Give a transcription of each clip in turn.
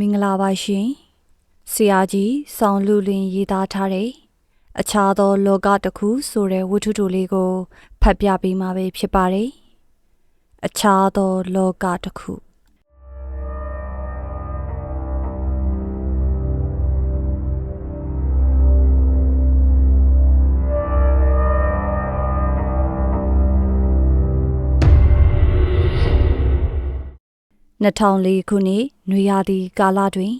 မင်္ဂလာပါရှင်ဆရာကြီးဆောင်းလူလင်ရေးသားထားတဲ့အခြားသောလောကတစ်ခုဆိုတဲ့ဝတ္ထုတိုလေးကိုဖတ်ပြပေးမှာပဲဖြစ်ပါတယ်အခြားသောလောကတစ်ခု 2004ခုနှစ်နွေရာသီကာလတွင်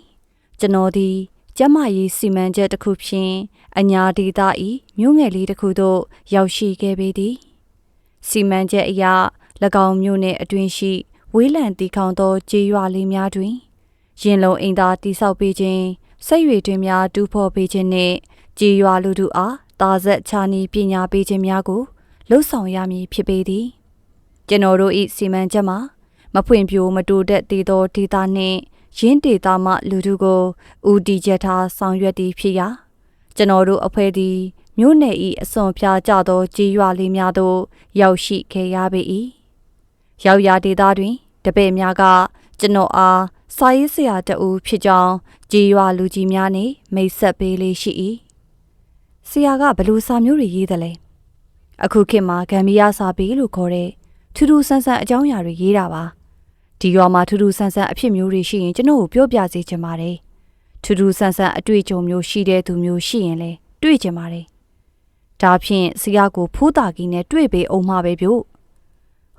ကျွန်တော်သည်ကျမကြီးစီမံချက်တစ်ခုဖြင့်အညာဒေသ၏မြို့ငယ်လေးတစ်ခုသို့ရောက်ရှိခဲ့ပေသည်စီမံချက်အရ၎င်းမြို့နယ်အတွင်းရှိဝေးလံတီခေါင်သောကျေးရွာလေးများတွင်ရင်လုံးအိမ်သာတိဆောက်ပေးခြင်းစိတ်ရည်တွင်များတူးဖော်ပေးခြင်းနှင့်ကျေးရွာလူထုအားတာဆက်ချာနီပညာပေးခြင်းများကိုလှုပ်ဆောင်ရမည်ဖြစ်ပေသည်ကျွန်တော်တို့၏စီမံချက်မှာ မဖွင့်ပြိုမတိုတက်သေးသောဒေသနှင့်ရင်းဒေသမှလူထုကိုဦးတည်ချက်ထားဆောင်ရွက်သည်ဖြစ်ရာကျွန်တော်တို့အဖွဲ့သည်မြို့နယ်၏အစွန်ဖျားကြသောကြေးရွာလေးများသို့ရောက်ရှိခဲ့ရပေ၏ရောက်ရာဒေသတွင်တပည့်များကကျွန်တော်အားစာရေးဆရာတဦးဖြစ်ကြောင်းကြေးရွာလူကြီးများနှင့်မိတ်ဆက်ပေးလေးရှိ၏ဆရာကဘလို့စာမျိုးတွေရေးတယ်လဲအခုခေတ်မှာဂမ်ဘီယာစာပေလို့ခေါ်တဲ့ထူးထူးဆန်းဆန်းအကြောင်းအရာတွေရေးတာပါ ဒီရွာမှာထူးထူးဆန်းဆန်းအဖြစ်မျိုးတွေရှိရင်ကျွန်တော်ကိုပြောပြစေချင်ပါတယ်ထူးထူးဆန်းဆန်းအတွေ့အကြုံမျိုးရှိတဲ့သူမျိုးရှိရင်လည်းတွေ့ချင်ပါတယ်ဒါဖြင့်ဆရာကိုဖိုးတာကြီးနဲ့တွေ့ပေအောင်မှာပဲဗျို့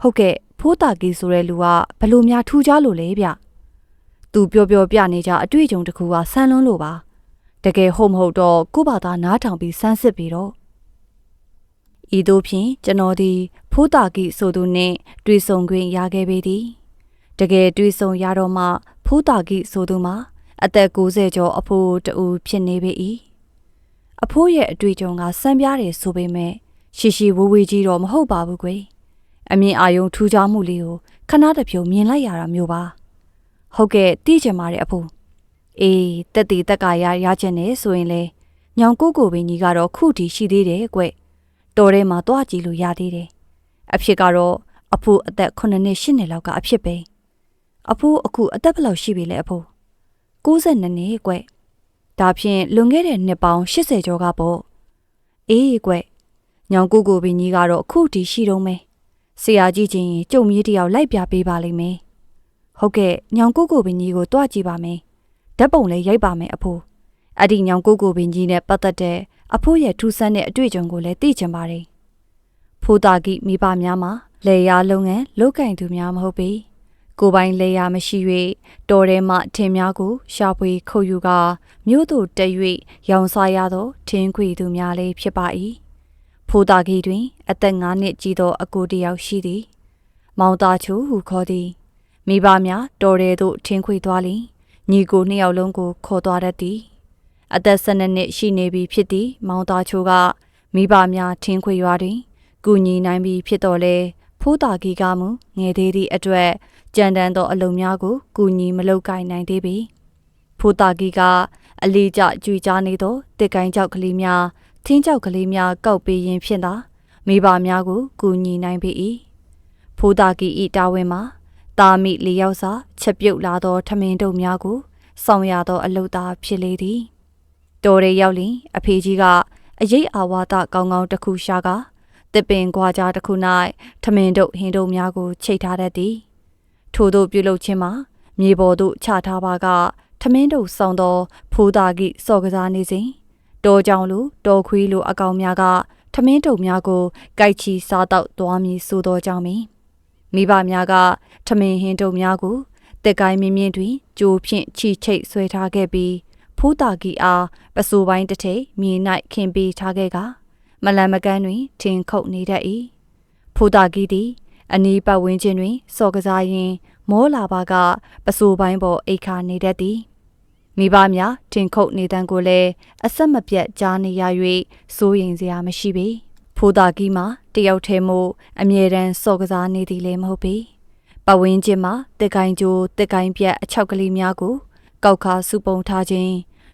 ဟုတ်ကဲ့ဖိုးတာကြီးဆိုတဲ့လူကဘလို့များထူးခြားလို့လဲဗျသူပြောပြောပြနေကြအတွေ့အကြုံတစ်ခုကဆန်းလွန်းလို့ပါတကယ်ဟုတ်မဟုတ်တော့ကို့ဘာသာနားထောင်ပြီးစမ်းစစ်ပြီးတော့ဤသို့ဖြင့်ကျွန်တော်သည်ဖိုးတာကြီးဆိုသူနှင့်တွေ့ဆုံခွင့်ရခဲ့ပေသည် တကယ်တွေ့ဆုံရတော့မှဖိုးတာကြီးဆိုသူမှာအသက်60ကျော်အဖိုးတူဖြစ်နေပေ၏အဖိုးရဲ့အတွေ့အကြုံကစံပြားတယ်ဆိုပေမဲ့ရှိရှိဝေးဝေးကြီးတော့မဟုတ်ပါဘူးကွယ်အမြင်အာယုံထူးခြားမှုလေးကိုခဏတစ်ဖြုံမြင်လိုက်ရတာမျိုးပါဟုတ်ကဲ့သိချင်ပါတယ်အဖိုးအေးတက်တီတက်ကရရချင်နေဆိုရင်လေညောင်ကိုကိုပင်ကြီးကတော့ခုတီရှိသေးတယ်ကွတော်ထဲမှာတွားကြည့်လို့ရသေးတယ်အဖြစ်ကတော့အဖိုးအသက်9နှစ်10နှစ်လောက်ကအဖြစ်ပဲ အဖိုးအခုအသက်ဘယ်လောက်ရှိပြီလဲအဖိုး62နှစ်ကွဒါဖြင့်လွန်ခဲ့တဲ့နှစ်ပေါင်း80ကျော်ကပေါ့အေးကွညောင်ကိုကိုပင်ကြီးကတော့အခုတည်းရှိတော့မယ်ဆရာကြီးချင်းကျုံမြေးတယောက်လိုက်ပြပေးပါလိမ့်မယ်ဟုတ်ကဲ့ညောင်ကိုကိုပင်ကြီးကိုတွားကြည့်ပါမယ်ဓာတ်ပုံလည်းရိုက်ပါမယ်အဖိုးအဲ့ဒီညောင်ကိုကိုပင်ကြီးနဲ့ပတ်သက်တဲ့အဖိုးရဲ့ထူးဆန်းတဲ့အတွေ့အကြုံကိုလည်းသိချင်ပါတယ်ဖိုးတာကြီးမိဘများမှာလေယာလုပ်ငန်းလုပ်ကင်သူများမဟုတ်ပေ ကိုပိုင်လေယာမရှိ၍တော်ထဲမှထင်များကိုရှာဖွေခုတ်ယူကာမြို့သို့တက်၍ရောင်စားရသောထင်းခွေသူများလည်းဖြစ်ပါ၏ဖိုးတာကြီးတွင် အသက်၅နှစ်ကြီးသောအကိုတယောက်ရှိသည် မောင်သားချိုဟုခေါ်သည်မိဘများတော်ထဲသို့ထင်းခွေသွားလျင်ညီကိုနှစ်ယောက်လုံးကိုခေါ်သွားတတ်သည်အသက်၁၂နှစ်ရှိနေပြီဖြစ်သည်မောင်သားချိုကမိဘများထင်းခွေရွာတွင်ကူညီနိုင်ပြီဖြစ်တော်လဲဖိုးတာကြီးကမူငယ်သေးသည့်အတွက် ကြံတန်းသောအလုံများကိုကူညီမလုပ်ကိုင်နိုင်သေးပေဖိုးတာကြီးကအလေးကျကြွေကြားနေသောတစ်ကိုင်းကြောက်ကလေးများထင်းကြောက်ကလေးများကောက်ပေးရင်းဖြင့်သာမိဘများကိုကူညီနိုင်ပေ၏ဖိုးတာကြီးဤတာဝန်မှာတာမိလေးယောက်စာချက်ပြုတ်လာသောထမင်းတုပ်များကိုဆောင်ရသောအလုသားဖြစ်လေသည်တော်ရဲရောက်လင်အဖေကြီးကအရေးအာဝါဒကောင်းကောင်းတစ်ခုရှာကတစ်ပင်ခွာကြားတစ်ခု၌ထမင်းတို့ဟင်းတို့များကိုချိတ်ထားတတ်သည် ထို့သို့ပြုလုပ်ခြင်းမှာမြေပေါ်သို့ချထားပါကထမင်းတို့ဆောင်သောဖိုးသားကိစော်ကစားနေစဉ်တောကြောင်လိုတောခွေးလိုအကောင်များကထမင်းတုပ်များကိုကြိုက်ချီစားတော့သွားမည်ဆိုသောကြောင့်မီမိဘများကထမင်းဟင်းတုပ်များကိုတက်ကိုင်းမြင်းမြင်းတွင်ကြိုးဖြင့်ချီချိတ်ဆွဲထားခဲ့ပြီးဖိုးတာကီအားပစိုးပိုင်းတစ်ထိပ်မြေ၌ခင်ပေးထားခဲ့ကမလန်မကန်းတွင်ထင်ခုတ်နေတတ်၏ဖိုးတာကီသည် အနီးပတ်ဝန်းကျင်တွင် စော်ကစားရင်းမောလာပါက ပစိုးပိုင်းပေါ်အိတ်ခါနေတတ်သည်မိဘများထင်ခုတ်နေတန်းကိုလည်းအဆက်မပြတ်ကြားနေရ၍စိုးရင်စရာမရှိပေဖိုးတာကီမှာတယောက်ထဲမို့အမြဲတမ်းစော်ကစားနေသည်လည်းမဟုတ်ပေပဝင်းချင်းမှာတက်ကိုင်းကျိုးတက်ကိုင်းပြက်အချောက်ကလေးများကို ကောက်ခါစုပုံထားခြင်း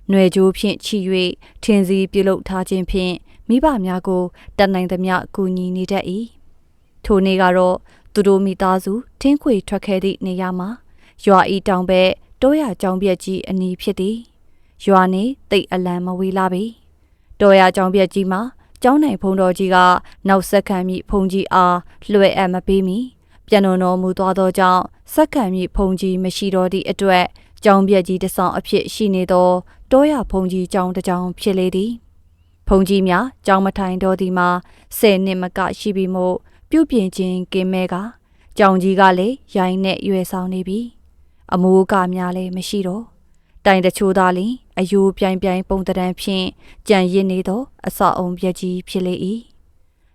ຫນွေကြိုးဖြင့်ချီ၍ထင်းစီပြုလုပ်ထားခြင်းဖြင့်မိဘများကိုတတ်နိုင်သမျှကူညီနေတတ်၏ ထိုနေ့ကတော့သူတို့မိသားစုထင်းခွေထွက်ခဲ့သည့်နေရာမှာရွာဤတောင်ဘက်တောရကြောင်ပြက်ကြီးအနီးဖြစ်သည်ရွာနေတိတ်အလံမဝေးလာပြီတောရကြောင်ပြက်ကြီးမှာကျောင်းနိုင်ဖုံတော်ကြီးကနောက်ဆက်ခံမိဖုံကြီးအားလွှဲအပ်မပေးမီပြန်တော်တော်မူသွားသောကြောင့်ဆက်ခံမိဖုံကြီးမရှိတော့သည့်အတွက်ကျောင်းပြက်ကြီးတစ်ဆောင်အဖြစ်ရှိနေသောတောရဖုံကြီးကျောင်းတစ်ကျောင်းဖြစ်လေသည်ဖုံကြီးများကျောင်းမထိုင်တော်သည်မှာဆယ်နှစ်မကရှိပြီမို့ ပြုပြင်ခြင်းကင်းမဲကကြောင်ကြီးကလည်းရိုင်းနဲ့ရွယ်ဆောင်နေပြီအမိုးကများလည်းမရှိတော့တိုင်တချို့သာလျှင်အယိုးပြိုင်ပြိုင်ပုံတံဖြင့်ကြံရစ်နေသော အဆောက်အုံပြက်ကြီးဖြစ်လေ၏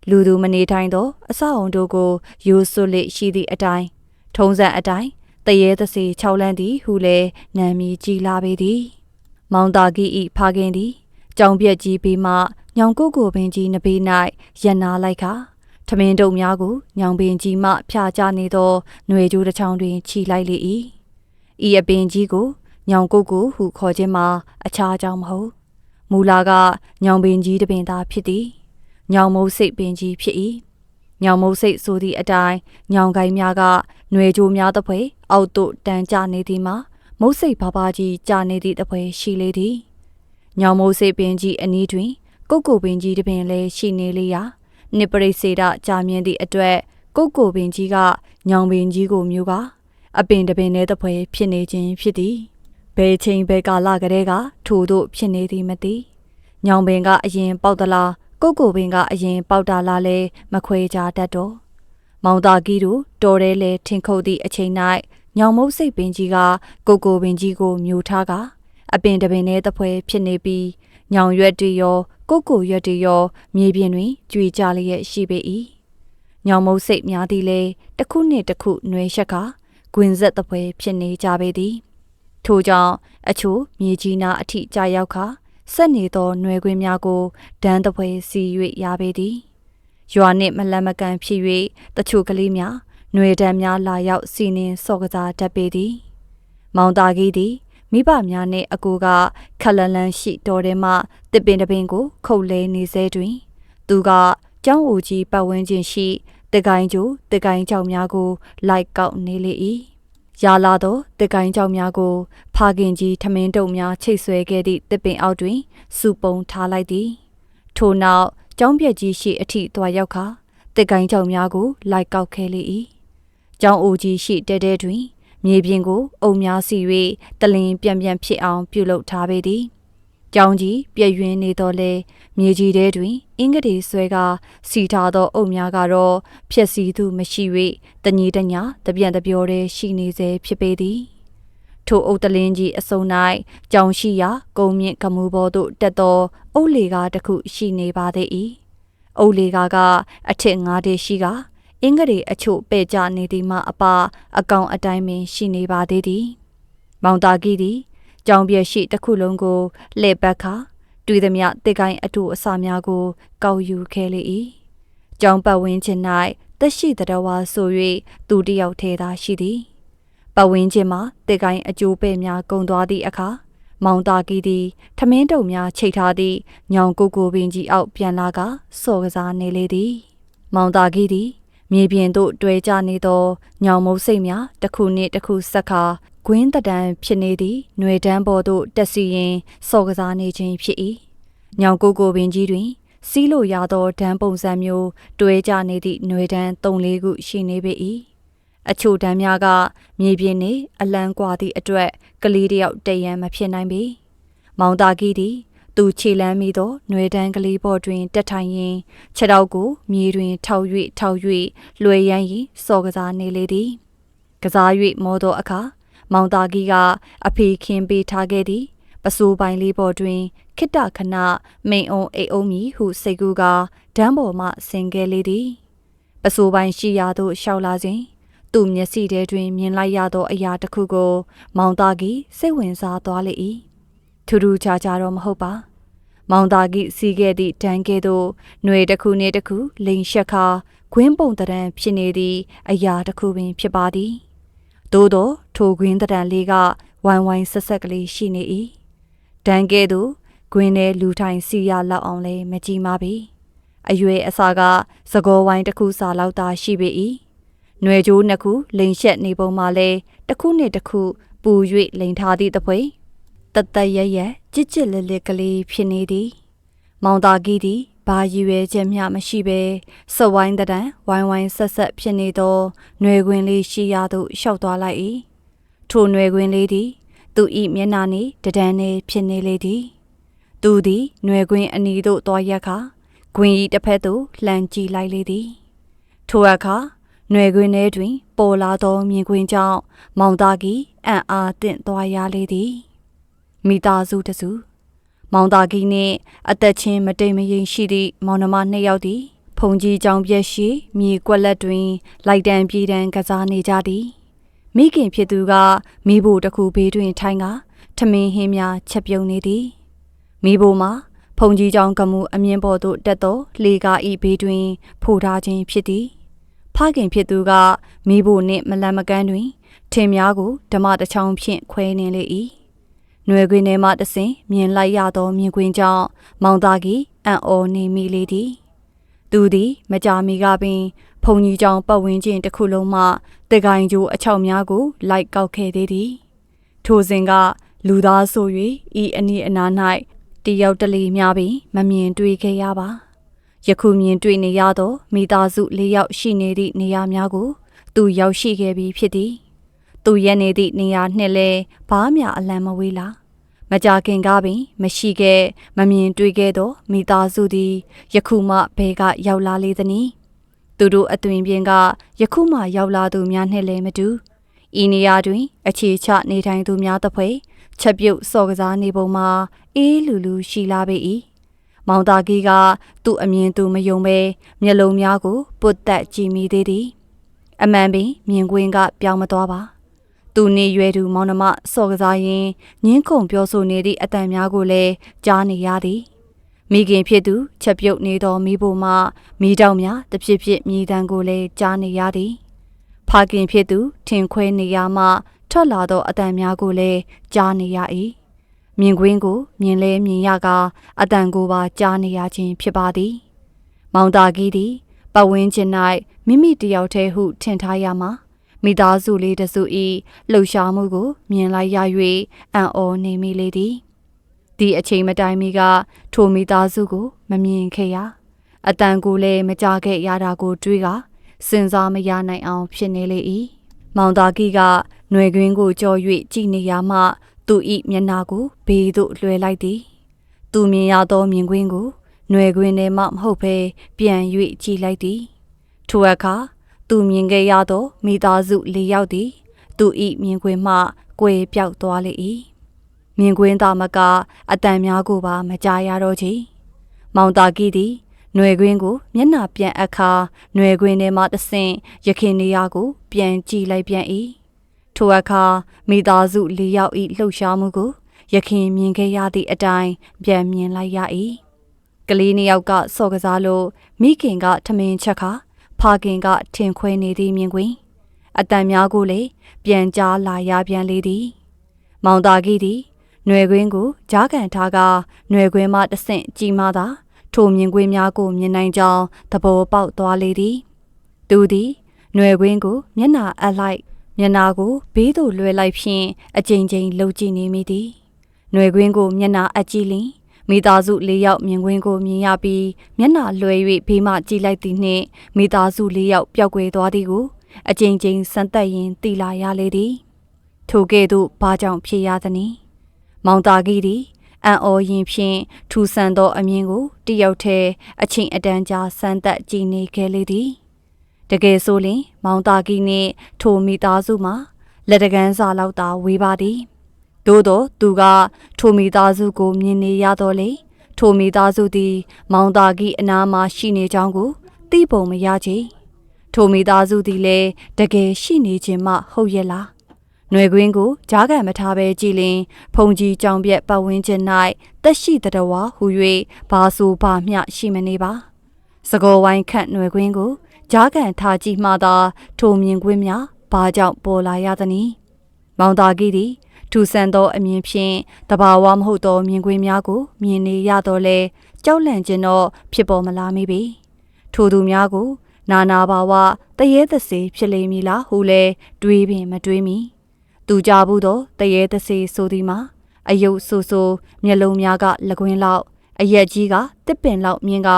လူသူမနေထိုင်သော အဆောက်အုံတို့ကိုယိုးဆွလက်ရှိသည့်အတိုင်းထုံးစံအတိုင်းတရေသစီ၆လန်းသည်ဟုလည်းနာမည်ကြီးလာပေသည် မောင်တာကီဤဖခင်သည်ကြောင်ပြက်ကြီးပြီးမှညောင်ကိုကိုပင်ကြီးနဘေး၌ရန်နာလိုက်ခါ ထမင်းတုံများကိုညောင်ပင်ကြီးမှဖြာချနေသောຫນွေကြိုးတစ်ချောင်းတွင်ခြိလိုက်လေ၏ဤအပင်ကြီးကိုညောင်ကိုကိုဟုခေါ်ခြင်းမှာအခြားကြောင့်မဟုတ်မူလာကညောင်ပင်ကြီးတစ်ပင်သာဖြစ်သည်ညောင်မိုးစိတ်ပင်ကြီးဖြစ်၏ညောင်မိုးစိတ်ဆိုသည့်အတိုင်းညောင်ကိုင်းများကຫນွေကြိုးများသဖွယ်အောက်သို့တန်းကျနေသည်မှာမုတ်စိတ်ဘာဘာကြီးကြာနေသည့်တပွဲရှိလေသည်ညောင်မိုးစိတ်ပင်ကြီးအနီးတွင်ကုတ်ကိုပင်ကြီးတစ်ပင်လည်းရှိနေလေရာ နိပရိစေဒကြာမြင့်သည့်အတွက်ကုတ်ကိုပင်ကြီးကညောင်ပင်ကြီးကိုမျိုးကအပင်တပင်နဲ့တပွဲဖြစ်နေခြင်းဖြစ်သည်ဘယ်ချိန်ဘယ်ကာလကလေးကထို့သို့ဖြစ်နေသည်မသိညောင်ပင်ကအရင်ပေါက်သလားကုတ်ကိုပင်ကအရင်ပေါက်တာလားလဲမခွဲကြတတ်တော့မောင်တာကီတို့တော်ရဲလဲထင်ခုတ်သည့်အချိန်၌ညောင်မုတ်စိတ်ပင်ကြီးကကိုကိုပင်ကြီးကိုမြူထားကအပင်တပင်နဲ့တပွဲဖြစ်နေပြီး ညောင်ရွက်တွေရောကိုကိုရွက်တွေရောမြေပြင်တွင်ကြွေကြလျက်ရှိပေ၏ညောင်မုတ်စိတ်များသည်လည်းတစ်ခုနှင့်တစ်ခုနှွေရှက်ကတွင်ဆက်သပွဲဖြစ်နေကြပေသည်ထို့ကြောင့်အချို့မြေကြီးနာအထိကြာရောက်ခါဆက်နေသောနှွေခွင်းများကိုဒန်းသပွဲစီ၍ရပေသည်ရွာနှင့်မလန်မကန်ဖြစ်၍တချို့ကလေးများနှွေတံများလာရောက်စီနင်းစော့ကစားတတ်ပေသည် မောင်တာကြီးသည် မိဘများနှင့်အကူကခက်လန်လန်ရှိတော်ထဲမှတစ်ပင်တစ်ပင်ကို ခုတ်လဲနေစေတွင် သူကကျောင်းဦးကြီးပတ်ဝန်းကျင်ရှိတကိုင်းကျိုတကိုင်းကြောင်များကို လိုက်ကောက်နေလေ၏ရာလာသောတကိုင်းကြောင်များကို ဖာခင်ကြီးထမင်းတုပ်များချိတ်ဆွဲခဲ့သည့်တစ်ပင်အောက်တွင်စုပုံထားလိုက်သည် ထို့နောက်ကျောင်းပြက်ကြီးရှိအထိသွားရောက်ခါတကိုင်းကြောင်များကို လိုက်ကောက်ခဲလေ၏ကျောင်းအိုကြီးရှိတဲတဲတွင် မြေပြင်ကို အုံများစီ၍တလင်ပြန်ပြန်ဖြစ်အောင်ပြုလုပ်ထားပေသည်။ကြောင်ကြီးပြည့်ရွင်းနေတော့လေမြေကြီးထဲတွင် အင်္ဂတေဆွဲကစီထားသောအုံများကတော့ဖြက်စီးသူမရှိ၍တညီတညာတပြန့်တပြောတည်းရှိနေစေဖြစ်ပေသည်။ထိုအုတ်တလင်းကြီးအစုံ၌ကြောင်ရှိရာကုံမြင့်ကမူပေါ်သို့တက်သောအုတ်လေကားတစ်ခုရှိနေပါသေး၏။အုတ်လေကားကအထစ်ငါးတည်းရှိက အင်္ဂရေအချို့ပဲ့ကြနေသည်မှအပအကောင်အတိုင်းပင်ရှိနေပါသေးသည်။မောင်တာကြီးသည်ကြောင်ပြည့်ရှိတစ်ခုလုံးကိုလှည့်ပတ်ခါတွေ့သည်မြတေကိုင်းအတူအစာများကို ကောက်ယူခဲ့လေ၏။ကြောင်ပတ်ဝင်းကျင်၌တက်ရှိတတော်ဝါဆို၍သူတယောက်ထဲသာရှိသည်။ပတ်ဝင်းကျင်မှာတေကိုင်းအကျိုးပဲ့များကုံသွားသည့်အခါမောင်တာကီသည်ထမင်းတုံများချိတ်ထားသည့်ညောင်ကိုကိုပင်ကြီးအောက်ပြန်လာကစော်ကစားနေလေသည် မောင်တာကီသည် မြေပြင်သို့တွဲကျနေသောညောင်မုတ်စိတ်များတစ်ခုနှင့်တစ်ခုဆက်ခါဂွင်းတဒံဖြစ်နေသည့်ຫນွေတန်းပေါ်သို့တက်စီရင်စော်ကစားနေခြင်းဖြစ်၏ညောင်ကိုကိုပင်ကြီးတွင် စီးလို့ရသောဒန်းပုံစံမျိုးတွဲကျနေသည့်ຫນွေတန်း၃၄ခုရှိနေပေ၏အချို့တန်းများကမြေပြင်နှင့်အလံကွာသည့်အတွက်ကလေးတယောက်တရံမဖြစ်နိုင်ပေမောင်တာကြီးသည် သူခြေလမ်းမိသောຫນွေတန်းကလေးပေါ်တွင်တက်ထိုင်ရင်းခြေထောက်ကိုမြေတွင်ထောက်၍ထောက်၍လွယ်ရန်ရင်စော်ကစားနေလေသည်ကစား၍မောသောအခါမောင်တာကြီးကအဖေခင်ပေးထားခဲ့သည်ပစိုးပိုင်လေးပေါ်တွင်ခိတ္တခဏမိန်အောင်အိတ်အုံးမီဟုစိတ်ကူးကဒမ်းပေါ်မှဆင်ခဲ့လေသည်ပစိုးပိုင်ရှိရာသို့ရှောက်လာစဉ်သူ့မျက်စိထဲတွင်မြင်လိုက်ရသောအရာတစ်ခုကို မောင်သားကြီးစိတ်ဝင်စားသွားလေ၏ ထူးထူးခြားခြားတော့မဟုတ်ပါ။မောင်သာကိစီခဲ့သည့်တန်ကဲ့သို့ຫນွေတစ်ခုနှင့်တစ်ခုလိန်ရှက်ခါခွင်းပုံတရံဖြစ်နေသည့်အရာတစ်ခုပင်ဖြစ်ပါသည်။သို့သောထိုခွင်းတရံလေးကဝိုင်းဝိုင်းဆက်ဆက်ကလေးရှိနေ၏။တန်ကဲ့သို့ခွင်းထဲလူထိုင်စီရလောက်အောင်လဲမကြည့်မပါ။အရွယ်အစားကသကောဝိုင်းတစ်ခုစာလောက်သာရှိပေ၏။နွယ်ကြိုးနှစ်ခုလိန်ရှက်နေပုံမှာလဲတစ်ခုနဲ့တစ်ခုပူ၍လိန်ထားသည့်တပွဲ တတ်တတ်ရရကြစ်ကြစ်လက်လက်ကလေးဖြစ်နေသည် မောင်သားကြီးသည်ဘာရည်ရွယ်ချက်မျှမရှိဘဲစဝိုင်းတံဝိုင်းဝိုင်းဆက်ဆက်ဖြစ်နေသောຫນွေခွင်လေးရှိရာသို့ရှောက်သွားလိုက်၏ထိုຫນွေခွင်လေးသည်သူ၏မျက်နှာနှင့်တဒန်းနှင့်ဖြစ်နေလေသည် သူသည်ຫນွေခွင်အနီးသို့သွားရက်ခါခွင်၏တစ်ဖက်သို့လှမ်းကြည့်လိုက်လေသည် ထိုအခါຫນွေခွင်ထဲတွင် ပေါ်လာသောမြင်ကွင်းကြောင့်မောင်သားကြီးအံ့အားသင့်သွားရလေသည် မိသားစုတစုမောင်သားကြီးနှင့်အသက်ချင်းမတိမ်မယိမ်ရှိသည့်မောင်နှမနှစ်ယောက်သည်ဖုန်ကြီးကြောင်ပြက်ရှိမြေကွက်လက်တွင် လိုက်တန်ပြေးတန်ကစားနေကြသည်မိခင်ဖြစ်သူကမိဖို့တစ်ခုဘေးတွင်ထိုင်ကထမင်းဟင်းများချက်ပြုံနေသည်မိဖို့မှာဖုန်ကြီးကြောင်ကမှုအမြင့်ပေါ်သို့တက်သောလေကာဤဘေးတွင်ဖိုထားခြင်းဖြစ်သည်ဖခင်ဖြစ်သူကမိဖို့နှင့်မလန်မကန်းတွင်ထင်များကိုဓမ္မတစ်ချောင်းဖြင့်ခွဲနေလေ၏။ နှွယ်ခွင်းထဲမှတဆင်မြင်လိုက်ရသောမြင်ကွင်းကြောင့်မောင်သားကြီးအံ့ဩနေမိလေသည်။သူသည်မကြာမီကပင်ဖုန်ကြီးကြောင်ပတ်ဝန်းကျင်တစ်ခုလုံးမှတေကိုင်ကျိုးအချောက်များကိုလိုက်ကောက်ခဲ့သေးသည်။ထိုစဉ်ကလူသားဆို၍ဤအနီးအနား၌တယောက်တလေများပင်မမြင်တွေ့ခဲ့ရပါ။ယခုမြင်တွေ့နေရသောမိသားစု၄ယောက်ရှိနေသည့်နေရာများကို သူရောက်ရှိခဲ့ပြီးဖြစ်သည်။ သူရက်နေသည့်နေရာနှင့်လဲဘားမြအလံမဝေးလားမကြခင်ကားပင် မရှိခဲ့မမြင်တွေ့ခဲ့သောမိသားစုသည်ယခုမှဘဲကရောက်လာလေသည်။သူတို့အသွင်ပြင်ကယခုမှရောက်လာသူများနှင့်လည်းမတူဤနေရာတွင် အခြေချနေထိုင်သူများသဖွယ်ချက်ပြုတ်စော်ကစားနေပုံမှာအေးလူလူရှိလာပေ၏မောင်သားကြီးကသူ့အမြင်သူမယုံပဲမျက်လုံးများကိုပုတ်တက်ကြည့်မိသေးသည်အမှန်ပင်မြင်ကွင်းကပြောင်းမသွားပါ သူနေရွယ်သူမောင်နှမစော်ကစားရင်းညင်းခုန်ပြောဆိုနေသည့်အတန်များကိုလည်းကြားနေရသည်မိခင်ဖြစ်သူချက်ပြုတ်နေသောမိဖို့မှမိတောင်များတဖြစ်ဖြစ်မိတန်ကိုလည်းကြားနေရသည်ဖခင်ဖြစ်သူထင်ခွဲနေရမှထွက်လာသောအတန်များကိုလည်းကြားနေရ၏မြင်ကွင်းကိုမြင်လဲမြင်ရကအတန်ကိုပါကြားနေရခြင်းဖြစ်ပါသည် မောင်သားကြီးသည် ပဝင်းကျင်၌မိမိတယောက်တည်းဟုထင်ထားရမှာ မိသားစုလေးတစု၏လှုပ်ရှားမှုကို မြင်လိုက်ရ၍အံ့ဩနေမိလေသည်ဒီအချိန်မတိုင်မီက ထိုမိသားစုကို မမြင်ခဲ့ရအတန်ကိုလည်းမကြခဲ့ရတာကို တွေးကစဉ်းစားမရနိုင်အောင်ဖြစ်နေလေ၏မောင်သားကြီးကຫນွေကွင်းကိုကြော်၍ကြည်နေရမှ သူ၏မျက်နာကိုဘေးသို့လွှဲလိုက်သည် သူမြင်ရသောမြင်ကွင်းကိုຫນွေကွင်းထဲမှမဟုတ်ဘဲပြန်၍ကြည်လိုက်သည်ထိုအခါ သူမြင်ခဲ့ရသောမိသားစု၄ယောက်သည် သူ၏မြင်ကွင်းမှကွယ်ပြောက်သွားလေ၏မြင်ကွင်းသာမကအတန်များကိုပါမကြားရတော့ချေမောင်တာကြီးသည်ຫນွေကွင်းကို မျက်နှာပြန်အခါຫນွေကွင်းထဲမှတဆင့်ရခင်နေရာကို ပြန်ကြည့်လိုက်ပြန်၏ထိုအခါမိသားစု၄ယောက်၏လှုပ်ရှားမှုကို ရခင်မြင်ခဲ့ရသည့်အတိုင်းပြန်မြင်လိုက်ရ၏ကလေးနှစ်ယောက်ကစော်ကစားလို့မိခင်ကထမင်းချက်ခါ ဖခင်ကထင်ခွဲနေသည်မြင်ကွင်အတန်များကိုလည်းပြန်ကြားလာရပြန်လေသည် မောင်သားကြီးသည်ຫນွေကွင်းကိုကြားကန်ထားကຫນွေကွင်းမှတဆင့်ကြည်မှသာ ထိုမြင်ကွင်းများကိုမြင်နိုင်ကြောင်းသဘောပေါက်သွားလေသည် သူသည်ຫນွေကွင်းကို မျက်နာအပ်လိုက်မျက်နာကိုဘေးသို့လွှဲလိုက်ဖြင့်အကြိမ်ကြိမ်လှုပ်ကြည့်နေမိသည်ຫນွေကွင်းကိုမျက်နာအပ်ကြည့်လျင် မိသားစု၄ယောက်မြင်ကွင်းကိုမြင်ရပြီးမျက်နှာလွှဲ၍ဘေးမှကြည့်လိုက်သည်နှင့်မိသားစု၄ယောက်ပျောက်ကွယ်သွားသည်ကိုအကြိမ်ကြိမ်စမ်းသက်ရင်းသိလာရလေသည်ထိုကဲ့သို့ဘာကြောင့်ဖြစ်ရသနည်းမောင်သားကြီးသည်အံ့ဩရင်ဖြင့်ထူဆန်သောအမြင်ကိုတယောက်တည်းအချိန်အတန်ကြာစမ်းသက်ကြည့်နေခဲ့လေသည်တကယ်ဆိုရင်မောင်သားကြီးနှင့်ထိုမိသားစုမှာလက်တကန်းစာလောက်သာဝေးပါသည် သို့သောသူကထိုမိသားစုကိုမြင်နေရတော့လေထိုမိသားစုသည် မောင်သားကြီးအနားမှာရှိနေကြောင်းကိုသိပုံမရချေထိုမိသားစုသည်လည်းတကယ်ရှိနေခြင်းမှဟုတ်ရဲ့လားຫນွေကွင်းကိုကြားကန်မထားပဲကြည်လင်ဖုန်ကြီးကြောင်ပြက်ပတ်ဝန်းကျင်၌တက်ရှိတတော်ဝါဟူ၍ဘာဆိုဘာမျှရှိမနေပါစကောဝိုင်းခန့်ຫນွေကွင်းကိုကြားကန်ထားကြည့်မှသာထိုမြင်ကွင်းများဘာကြောင့်ပေါ်လာရသနည်းမောင်သားကြီးသည် ထူဆန်သောအမြင်ဖြင့်တဘာဝမဟုတ်သောမြင်ကွင်းများကိုမြင်နေရတော့လဲကြောက်လန့်ခြင်းတော့ဖြစ်ပေါ်မလာမိပေထိုသူများကို နာနာဘာဝတရေသစေဖြစ်လိမ့်မည်လားဟုလဲတွေးပင်မတွေးမီသူကြဘူးသောတရေတစေဆိုသည်မှာအယုတ်ဆူဆူမျက်လုံးများကလကွင်းလောက်အရက်ကြီးကတစ်ပင်လောက်မြင်က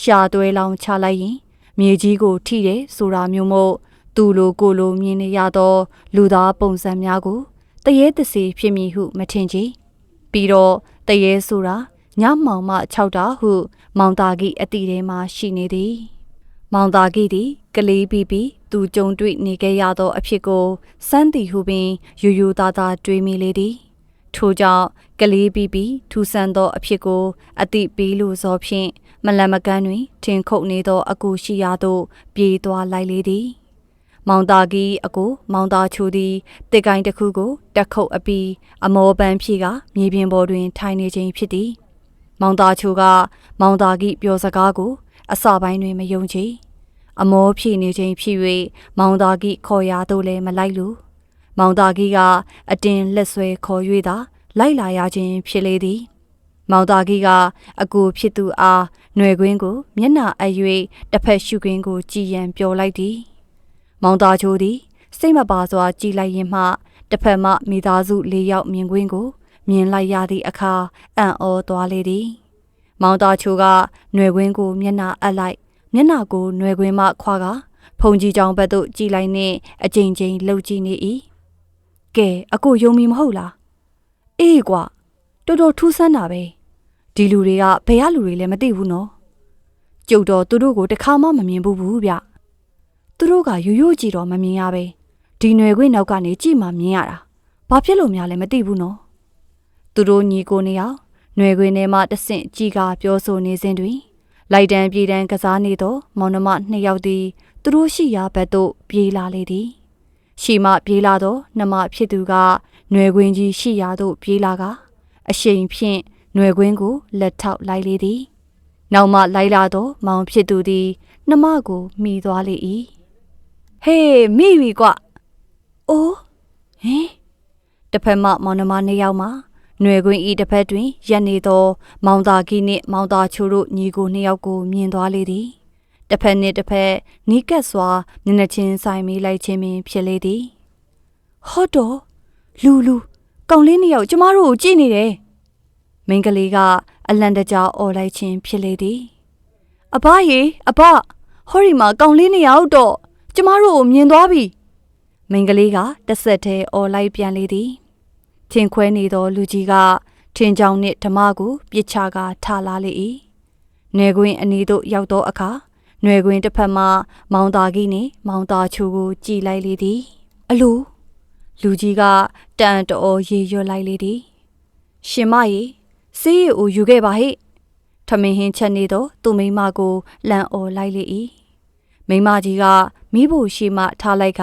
ရှာသွဲလောင်ချလိုက်ရင်မြေကြီးကိုထိတယ်ဆိုတာမျိုးမို့သူလိုကိုလိုမြင်နေရသော လူသားပုံစံများကို တရေတစေဖြစ်မည်ဟုမထင်ကြပြီးတော့တရေဆိုတာညမောင်မ6တာဟု မောင်တာကြီးအတိထဲမှာရှိနေသည် မောင်တာကြီးသည်ကလေးပြီးပြီးသူကြုံတွေ့နေခဲ့ရသောအဖြစ်ကိုစမ်းသည်ဟုပင်ယူယူသားသားတွေးမိလေသည်ထို့ကြောင့်ကလေးပြီးပြီးထူဆန်းသောအဖြစ်ကိုအတိပေးလို့သောဖြင့်မလန်မကန်းတွင်ထင်ခုတ်နေသောအကူရှိရာသို့ပြေးသွားလိုက်လေသည် မောင်တာကြီးအကိုမောင်တာချိုသည်တစ်ကိုင်းတစ်ခုကိုတက်ခုတ်အပြီးအမောပန်းဖြေကမြေပြင်ပေါ်တွင် ထိုင်နေခြင်းဖြစ်သည် မောင်တာချိုကမောင်တာကြီးပြောစကားကို အစပိုင်းတွင်မယုံကြည်အမောဖြေနေခြင်းဖြစ်၍မောင်တာကြီးခေါ်ရာသို့လည်းမလိုက်လို့မောင်တာကြီးကအတင်လက်ဆွဲခေါ်၍သာလိုက်လာရခြင်းဖြစ်လေသည်မောင်တာကြီးကအကူဖြစ်သူအားຫນွယ်ကွင်းကို မျက်နှာအပ်၍တစ်ဖက်ရှုကွင်းကိုကြည်ရန်ပြောလိုက်သည် မောင်တာချိုသည်စိတ်မပါစွာကြည်လိုက်ရင်မှတစ်ဖက်မှမိသားစု၄ယောက်မြင်ကွင်းကို မြင်လိုက်ရသည့်အခါအံ့ဩသွားလေသည် မောင်တာချိုကຫນွယ်ကွင်းကို မျက်နှာအပ်လိုက်မျက်နှာကိုຫນွယ်ကွင်းမှခွာကဖုန်ကြီးကြောင်ဘက်သို့ကြည်လိုက်နှင့်အကြိမ်ကြိမ်လှုပ်ကြည့်နေ၏ကဲအကိုယုံမီမဟုတ်လားအေးကွာတော်တော်ထူးဆန်းတာပဲဒီလူတွေကဘယ်ရလူတွေလဲမသိဘူးနော်ကျုပ်တော့သူတို့ကိုတခါမှမမြင်ဘူးဘူးဗျ သူတို့ကရိုးရိုးကြည့်တော့မမြင်ရပဲဒီຫນွယ်ခွေးနောက်ကနေကြည့်မှမြင်ရတာဘာဖြစ်လို့များလဲမသိဘူးနော်သူတို့ညီကိုနေအောင်ຫນွယ်ခွေးထဲမှတဆင့်ကြည်ကာပြောဆိုနေစဉ်တွင်လိုက်တန်းပြေးတန်းကစားနေသောမောင်နှမနှစ်ယောက်သည်သူတို့ရှိရာဘက်သို့ပြေးလာလေသည်ရှိမှပြေးလာသောနှမဖြစ်သူကຫນွယ်ခွင်းကြီးရှိရာသို့ပြေးလာကအရှိန်ဖြင့်ຫນွယ်ခွင်းကိုလက်ထောက်လိုက်လေသည်နောက်မှလိုက်လာသောမောင်ဖြစ်သူသည်နှမကိုမိသွားလေ၏ ဟေးမိပြီကွအိုးဟင်တစ်ဖက်မှမောင်နှမနှစ်ယောက်မှຫນွယ်ခွင်းဤတစ်ဖက်တွင်ရက်နေသော မောင်သားကြီးနှင့်မောင်သားချိုတို့ညီကိုနှစ်ယောက်ကိုမြင်သွားလေသည်တစ်ဖက်နှင့်တစ်ဖက်နီးကပ်စွာမျက်နှာချင်းဆိုင်မိလိုက်ခြင်းပင်ဖြစ်လေသည်ဟောတော့လူလူကောင်လေးနှစ်ယောက်ကျမတို့ကိုကြည့်နေတယ်မိန်းကလေးကအလန်တကြားអော်လိုက်ခြင်းဖြစ်လေသည်အဘရေအဘဟောဒီမှာကောင်လေးနှစ်ယောက်တော့ ကျမတို့ကိုမြင်သွားပြီမိန်းကလေးကတဆက်တည်းអော်လိုက်ပြန်လေသည်ထင်ခွဲနေသောလူကြီးကထင်ကြောင်နှင့်ဓမ္မကိုပြစ်ချကာထလာလေ၏နေကွင်းအနီးသို့ရောက်သောအခါຫນွယ်ကွင်းတစ်ဖက်မှမောင်သားကြီးနှင့်မောင်သားချိုကိုကြည်လိုက်လေသည် အလိုလူကြီးကတန်တော်ရေရွတ်လိုက်လေသည်ရှင်မရေစေးရီကိုယူခဲ့ပါဟိထမင်းဟင်းချက်နေတော့သူ့မိမကိုလန်អော်လိုက်လေ၏ မိမကြီးကမိဖို့ရှိမှထားလိုက်က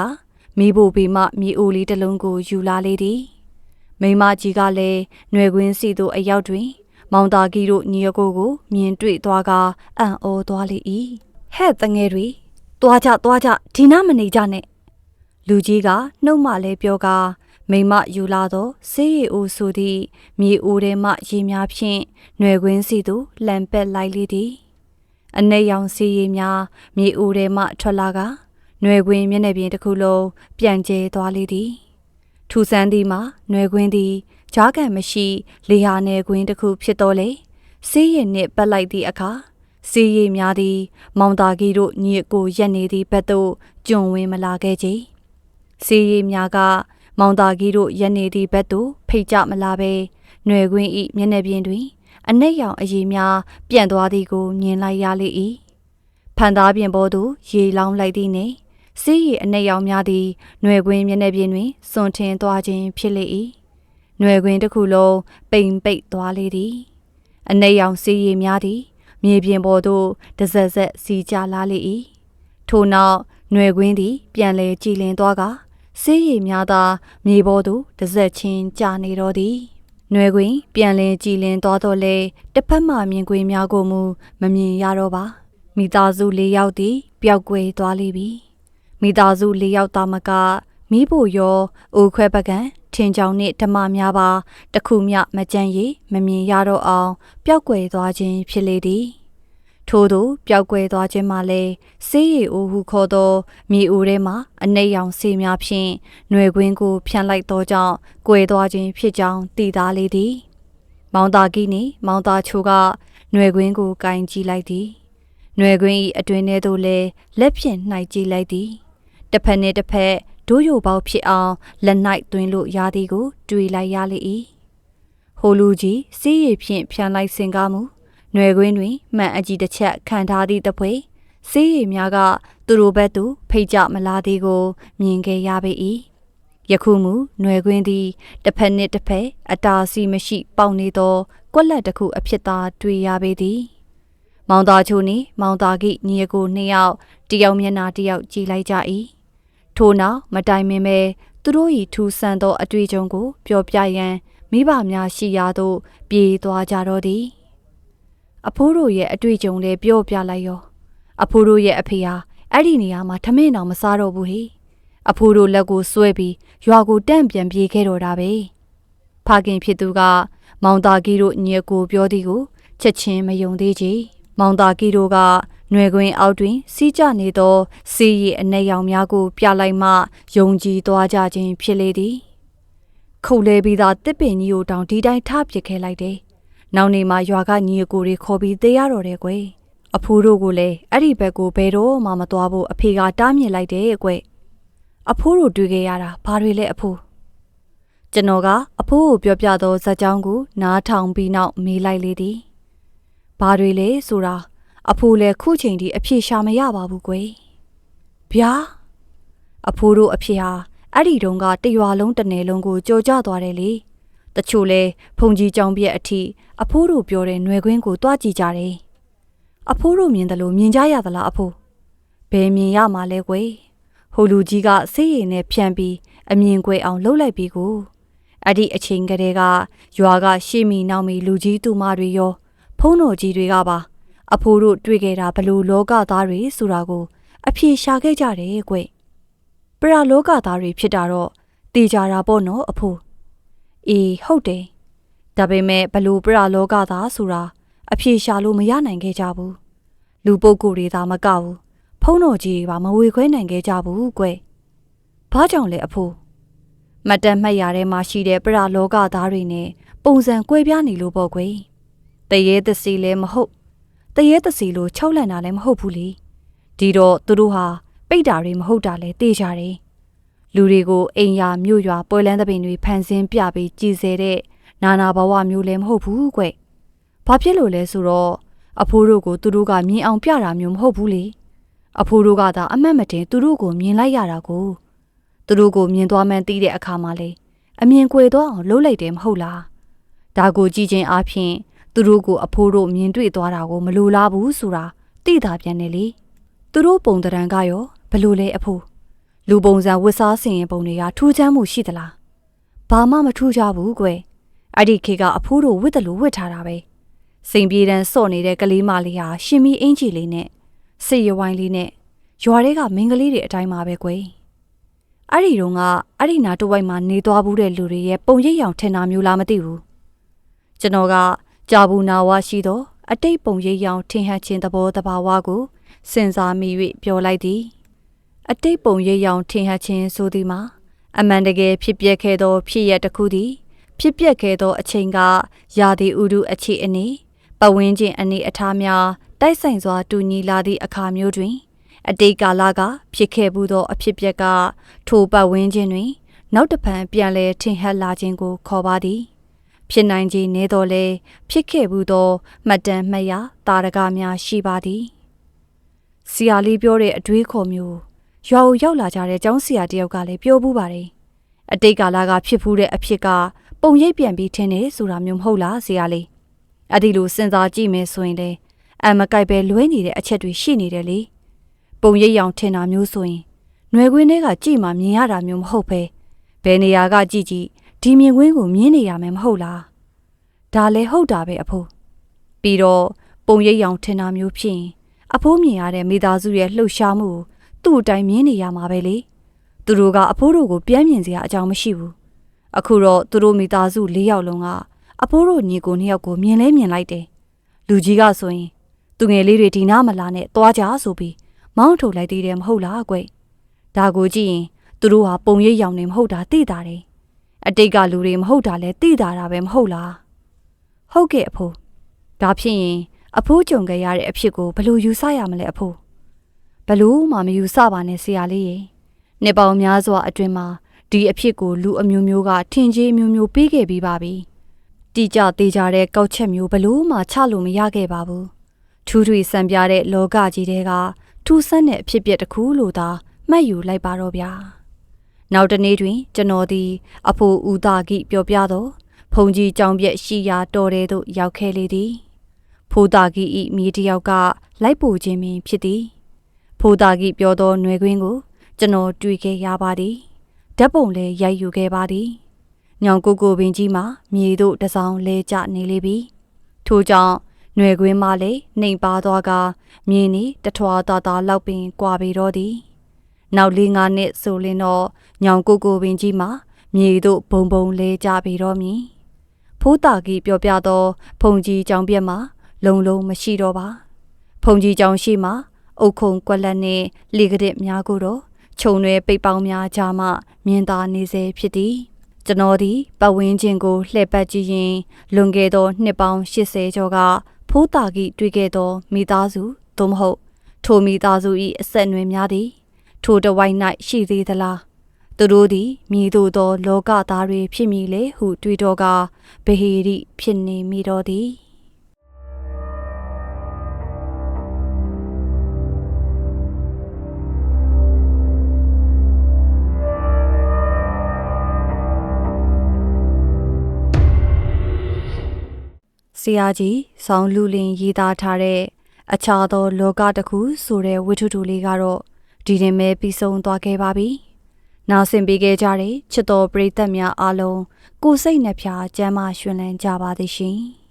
မိဖို့ဘေးမှမြေအိုလေးတစ်လုံးကိုယူလာလေသည်မိမကြီးကလည်းຫນွယ်ကွင်းစီသို့အရောက်တွင် မောင်သားကြီးတို့ညီအကိုကို မြင်တွေ့သွားကအံ့ဩသွားလေ၏ဟဲ့တငယ်တွေသွားကြသွားကြဒီနာမနေကြနဲ့လူကြီးကနှုတ်မလဲပြောကာမိမယူလာသောဆေးရည်အိုဆိုသည့်မြေအိုထဲမှရေများဖြင့်ຫນွယ်ကွင်းစီသို့လှန်ပက်လိုက်လေသည် အနက်ရောင်စီးရီများမြေအိုထဲမှထွက်လာကနှွယ်ခွင်မျက်နှာပြင်တစ်ခုလုံးပြန့်ကျဲသွားလေသည်ထူဆန်းသည်မှာနှွယ်ခွင်သည်ကြားကံမရှိလေဟာနယ်ခွင်တစ်ခုဖြစ်တော်လေစီးရီနှင့်ပတ်လိုက်သည့်အခါစီးရီများသည် မောင်တာကြီးတို့ညီအကိုရက်နေသည့်ဘက်သို့ကျွံဝင်မလာခဲ့ကြစီးရီများကမောင်တာကြီးတို့ရက်နေသည့်ဘက်သို့ဖိတ်ကြမလာဘဲနှွယ်ခွင်ဤမျက်နှာပြင်တွင် အနှိတ်ရောင်အရီများပြန့်သွားသည်ကိုမြင်လိုက်ရလေ၏။ဖန်သားပြင်ပေါ်သို့ရေလောင်းလိုက်သည်နှင့်စီးရီအနှိတ်ရောင်များသည်ຫນွယ်ကွင်းမျက်နှာပြင်တွင်စွန်ထင်သွားခြင်းဖြစ်လေ၏။ຫນွယ်ကွင်းတစ်ခုလုံးပိန်ပိတ်သွားလေသည်။အနှိတ်ရောင်စီးရီများသည်မြေပြင်ပေါ်သို့တစက်ဆက်စီကြလာလေ၏ထို့နောက်ຫນွယ်ကွင်းသည် ပြန်လဲကြည်လင်သွားကဆေးရည်များသာမြေပေါ်သို့တစက်ချင်းကြာနေတော့သည် ຫນွယ်ကွင်းပြန်လည်ကြည်လင်သွားတော့လေတစ်ဖက်မှမြင်ကွင်းများကိုမူမမြင်ရတော့ပါမိသားစု၄ယောက်သည်ပျောက်ကွယ်သွားလိပြီမိသားစု၄ယောက်သားမကမိဖို့ရောအိုခွဲပကံထင်ကြောင်နှင့်ဓမ္မများပါတခုမျှမကြမ်းရည်မမြင်ရတော့အောင်ပျောက်ကွယ်သွားခြင်းဖြစ်လေသည် ထို့သူပျောက်ကွယ်သွားခြင်းမှလည်းဆေးရည်အိုဟုခေါ်သောမြေအိုထဲမှအနှိမ့်ရောင်ဆေးများဖြင့်ຫນွယ်ကွင်းကိုဖြန့်လိုက်သောကြောင့်ကွယ်သွားခြင်းဖြစ်ကြောင်းသိသားလေသည်။မောင်သားကြီးနှင့်မောင်သားချိုကຫນွယ်ကွင်းကိုကင်ကြည့်လိုက်သည်။ຫນွယ်ကွင်း၏အတွင်ထဲသို့လည်းလက်ဖြင့်နှိုက်ကြည့်လိုက်သည်။တစ်ဖက်နှင့်တစ်ဖက်ဒိုးရိုပေါက်ဖြစ်အောင်လက်၌သွင်းလို့ရသည်ကို တွေ့လိုက်ရလေ၏။ဟိုလူကြီးစီးရည်ဖြင့်ဖြန့်လိုက်စင်ကားမူ နှွယ်ကွင်းတွင်မှန်အကြီးတစ်ချက်ခံထားသည့်တပွဲစေးရည်များကသူတို့ဘက်သို့ဖိတ်ကြမလာသေးကို မြင်ခဲ့ရပေ၏ယခုမူနှွယ်ကွင်းသည်တစ်ဖက်နှင့်တစ်ဖက်အတားစီမရှိပေါက်နေသောကွက်လက်တစ်ခုအဖြစ်သာတွေ့ရပေသည်မောင်သားချိုနှင့်မောင်သားကိညီအကိုနှစ်ယောက်တယောက်မျက်နှာတယောက်ကြည်လိုက်ကြ၏ထို့နောက်မတိုင်မင်ပဲသူတို့၏ထူဆန်းသောအတွေ့အကြုံကို ပြောပြရန်မိဘများရှိရာသို့ပြေးသွားကြတော့သည်။ အဖိုးတို့ရဲ့အတွေ့အကြုံလေးပြောပြလိုက်ရောအဖိုးတို့ရဲ့အဖေဟာအဲ့ဒီနေရာမှာထမင်းတော်မစားတော့ဘူးဟေအဖိုးတို့လက်ကိုဆွဲပြီးရွာကိုတန့်ပြန်ပြေးခဲ့တော့တာပဲဖခင်ဖြစ်သူက မောင်သားကြီးတို့ညက်ကိုပြောသည်ကိုချက်ချင်းမယုံသေးကြမောင်သားကြီးတို့ကຫນွယ်ကွင်းအောက်တွင် စီးကြနေသောစီးရည်အနေရောင်များကို ပြလိုက်မှယုံကြည်သွားကြခြင်းဖြစ်လေသည်ခုတ်လဲပြီးသားတစ်ပင်ကြီးကိုတောင်ဒီတိုင်းထားပစ်ခဲ့လိုက်တယ် နောက်နေမှာရွာကညီအကိုတွေခေါ်ပြီးသေးရတော့တယ်ကွယ်အဖိုးတို့ကလည်းအဲ့ဒီဘက်ကိုဘယ်တော့မှမသွားဖို့အဖေကတားမြစ်လိုက်တယ်ကွယ်အဖိုးတို့တွေ့ခဲ့ရတာဘာတွေလဲအဖိုးကျွန်တော်ကအဖိုးကိုပြောပြသောဇာတ်ကြောင်းကိုနားထောင်ပြီးနောက်မေးလိုက်လေသည်ဘာတွေလဲဆိုတာအဖိုးလည်းခုချိန်ထိအဖြေရှာမရပါဘူးကွယ်ဗျာအဖိုးတို့အဖေဟာအဲ့ဒီတုန်းကတရွာလုံးတနယ်လုံးကိုကြော်ကြသွားတယ်လေ တချို့လဲဖုန်ကြီးကြောင်ပြက်အထိအဖိုးတို့ပြောတဲ့ຫນွယ်ကွင်းကိုတွားကြည့်ကြတယ်။အဖိုးတို့မြင်တယ်လို့မြင်ကြရသလားအဖိုး။ဘယ်မြင်ရမှာလဲကွယ်။ဟိုလူကြီးကစိတ်ရည်နဲ့ဖြန့်ပြီးအမြင်ကွယ်အောင်လှုပ်လိုက်ပြီးကိုအဲ့ဒီအချိန်ကလေးကရွာကရှေ့မီနောက်မီလူကြီးသူမတွေရော ဖုံးတော်ကြီးတွေကပါ အဖိုးတို့တွေ့ခဲ့တာဘလို့လောကသားတွေဆိုတာကို အဖြေရှာခဲ့ကြတယ်ကွ။ပရာလောကသားတွေဖြစ်တာတော့တေချာတာပေါ့နော်အဖိုး အေးဟုတ်တယ်ဒါပေမဲ့ဘလို့ပရလောကသားဆိုတာအဖြေရှာလို့မရနိုင်ခဲ့ကြဘူးလူပုဂ္ဂိုလ်တွေသာမကဘူးဖုံးတော်ကြီးတွေပါမဝေခွဲနိုင်ခဲ့ကြဘူးကွဘာကြောင့်လဲအဖိုးမတန်မှတ်ရတဲ့မှာရှိတဲ့ပရလောကသားတွေနဲ့ပုံစံကွဲပြားနေလို့ပေါ့ကွယ်တရေသစီလည်းမဟုတ်တရေသစီလို့ခြောက်လန့်တာလည်းမဟုတ်ဘူးလေဒီတော့သူတို့ဟာပိတ်တာတွေမဟုတ်တာလဲသိကြတယ် လူတွေကိုအိမ်ယာမြို့ရွာပွဲလန်းသပင်တွေဖန်ဆင်းပြပြီးကြည်စေတဲ့နာနာဘဝမျိုးလည်းမဟုတ်ဘူးကွ။ဘာဖြစ်လို့လဲဆိုတော့အဖိုးတို့ကိုသူတို့ကမြင်အောင်ပြတာမျိုးမဟုတ်ဘူးလေ။အဖိုးတို့ကသာအမတ်မတင်သူတို့ကိုမြင်လိုက်ရတာကိုသူတို့ကိုမြင်သွားမှန်းသိတဲ့အခါမှာလေအမြင်ကွယ်သွားအောင်လှုပ်လိုက်တယ်မဟုတ်လား။ဒါကိုကြည့်ခြင်းအပြင်သူတို့ကိုအဖိုးတို့မြင်တွေ့သွားတာကိုမလိုလားဘူးဆိုတာသိတာပြန်တယ်လေ။သူတို့ပုံတရံကရောဘလို့လဲအဖိုး လူပုံစံဝတ်စားဆင်ရင်ပုံတွေကထူးခြားမှုရှိသလားဘာမှမထူးခြားဘူးကွယ်အဲ့ဒီခေတ်ကအဖိုးတို့ဝတ်တယ်လို့ဝတ်ထားတာပဲစိန်ပြေတန်းစော့နေတဲ့ကလေးမလေးဟာရှင်မီအင်ကြီးလေးနဲ့စိတ်ရဝိုင်းလေးနဲ့ရွာတွေကမင်းကလေးတွေအတိုင်းပါပဲကွယ်အဲ့ဒီတုန်းကအဲ့ဒီနာတဝိုက်မှာနေသွားဘူးတဲ့လူတွေရဲ့ပုံရိပ်ရောင်ထင်တာမျိုးလားမသိဘူးကျွန်တော်ကကြာဘူးနာဝါရှိသောအတိတ်ပုံရိပ်ရောင်ထင်ဟပ်ခြင်းသဘောတဘာဝကိုစဉ်းစားမိ၍ပြောလိုက်သည် အတိတ်ပုံရိပ်ရောင်ထင်ဟပ်ခြင်းဆိုသည်မှာအမှန်တကယ်ဖြစ်ပျက်ခဲ့သော ဖြစ်ရတစ်ခုသည် ဖြစ်ပျက်ခဲ့သောအချိန်ကရာသီဥတုအခြေအနေပဝင်းကျင်အနေအထားများတိုက်ဆိုင်စွာတူညီလာသည့်အခါမျိုးတွင် အတိတ်ကာလကဖြစ်ခဲ့မှုသော အဖြစ်ပျက်ကထိုပတ်ဝန်းကျင်တွင် နောက်တစ်ဖန်ပြန်လဲထင်ဟပ်လာခြင်းကို ခေါ်ပါသည် ဖြစ်နိုင်ခြင်းနည်းတော်လဲဖြစ်ခဲ့မှုသောမှတ်တမ်းမှတ်ရတာရကများရှိပါသည်စီယာလေးပြောတဲ့အတွေးခေါ်မျိုး ရွာကိုရောက်လာကြတဲ့ကျောင်းဆရာတယောက်ကလည်းပြောဘူးပါတယ်အတိတ်ကာလကဖြစ်ဖူးတဲ့အဖြစ်ကပုံရိပ်ပြန်ပြီးထင်တယ်ဆိုတာမျိုးမဟုတ်လားဆရာလေးအဲ့ဒီလိုစဉ်းစားကြည့်မယ်ဆိုရင်လေအမကိုက်ပဲလွဲနေတဲ့အချက်တွေရှိနေတယ်လေပုံရိပ်ရောင်ထင်တာမျိုးဆိုရင်ຫນွယ်ကွင်းတွေကကြည့်မှမြင်ရတာမျိုးမဟုတ်ပဲဘယ်နေရာကကြည့်ကြည့်ဒီမြင်ကွင်းကိုမြင်နေရမယ်မဟုတ်လားဒါလည်းဟုတ်တာပဲအဖိုးပြီးတော့ပုံရိပ်ရောင်ထင်တာမျိုးဖြစ်ရင်အဖိုးမြင်ရတဲ့မိသားစုရဲ့လှုပ်ရှားမှုကို သူ့အတိုင်းမြင်နေရမှာပဲလေသူတို့ကအဖိုးတို့ကိုပြန်မြင်စရာအကြောင်းမရှိဘူးအခုတော့သူတို့မိသားစု၄ယောက်လုံးကအဖိုးတို့ညီကိုနှစ်ယောက်ကိုမြင်လဲမြင်လိုက်တယ်လူကြီးကဆိုရင်သူငယ်လေးတွေဒီနားမလာနဲ့သွားကြဆိုပြီးမောင်းထုတ်လိုက်သေးတယ်မဟုတ်လားကွဒါကိုကြည့်ရင်သူတို့ဟာပုံရိပ်ရောင်နေမဟုတ်တာသိတာတယ်အတိတ်ကလူတွေမဟုတ်တာလဲသိတာတာပဲမဟုတ်လားဟုတ်ကဲ့အဖိုးဒါဖြစ်ရင်အဖိုးကြုံခဲ့ရတဲ့အဖြစ်ကိုဘယ်လိုယူဆရမလဲအဖိုး ဘယ်လို့မှမယူဆပါနဲ့ဆရာလေးရေနှစ်ပေါင်းများစွာအတွင်းမှာဒီအဖြစ်ကိုလူအမျိုးမျိုးကထင်ကြီးမျိုးမျိုးပေးခဲ့ပြီးပါပြီတိကျသေးကြတဲ့ကောက်ချက်မျိုးဘယ်လို့မှချလို့မရခဲ့ပါဘူးထူးထွေဆန်ပြတဲ့လောကကြီးတဲကထူးဆန်းတဲ့အဖြစ်အပျက်တစ်ခုလို့သာမှတ်ယူလိုက်ပါတော့ဗျာနောက်တနေ့တွင် ကျွန်တော်သည် အဖိုးဦးသားကိပြောပြတော့ဖုန်ကြီးကြောင်ပြက်ရှိရာတော်တဲ့သို့ရောက်ခဲ့လေသည်ဖိုးတာကြီးဤမိတယောက်ကလိုက်ပို့ခြင်းပင်ဖြစ်သည် ဖိုးတာကြီးပြောသောနှွယ်ခွင်းကိုကျွန်တော်တွေ့ခဲ့ရပါသည်ဓာတ်ပုံလည်းရိုက်ယူခဲ့ပါသည်ညောင်ကိုကိုပင်ကြီးမှာမြေတို့တစောင်းလဲကျနေလေပြီထို့ကြောင့်ຫນွယ်ခွင်းမှလည်းနှိမ်ပါသွားကမြင်းနီတထွာသာသာလောက်ပင်ကွာပေတော့သည်နောက်လေးငါးနှစ်ဆိုလင်းတော့ညောင်ကိုကိုပင်ကြီးမှာမြေတို့ဘုံဘုံလဲကျပေတော့မည်ဖိုးတာကြီးပြောပြတော့ဖုန်ကြီးကြောင်ပြက်မှာလုံလုံမရှိတော့ပါဖုန်ကြီးကြောင်ရှိမှာ အုတ်ခုံကွက်လက်နဲ့လေကရစ်များကိုတော့ခြုံရွယ်ပိတ်ပေါင်းများကြားမှမြင်သာနေစေဖြစ်သည်ကျွန်တော်သည်ပတ်ဝန်းကျင်ကိုလှည့်ပတ်ကြည့်ရင်လွန်ခဲ့သောနှစ်ပေါင်း80ကျော်ကဖိုးတာကြီးတွေ့ခဲ့သောမိသားစုသို့မဟုတ်ထိုမိသားစု၏အဆက်အနွယ်များသည်ထိုတဝိုင်း၌ရှိသေးသလားသူတို့သည်မြည်သို့သောလောကသားတွေဖြစ်မည်လေဟုတွေးတော့ကဗဟေရိဖြစ်နေမိတော့သည် ဆရာကြီးဆောင်းလူလင်ရေးသားထားတဲ့အခြားသောလောကတစ်ခုဆိုတဲ့ဝိထုတူလေးကတော့ဒီရင်ပဲပြီးဆုံးသွားခဲ့ပါပြီ။နားဆင်ပေးခဲ့ကြတဲ့ချစ်တော်ပရိသတ်များအားလုံးကိုယ်စိတ်နှဖျားစမ်းမရွှင်လန်းကြပါသည်ရှင်။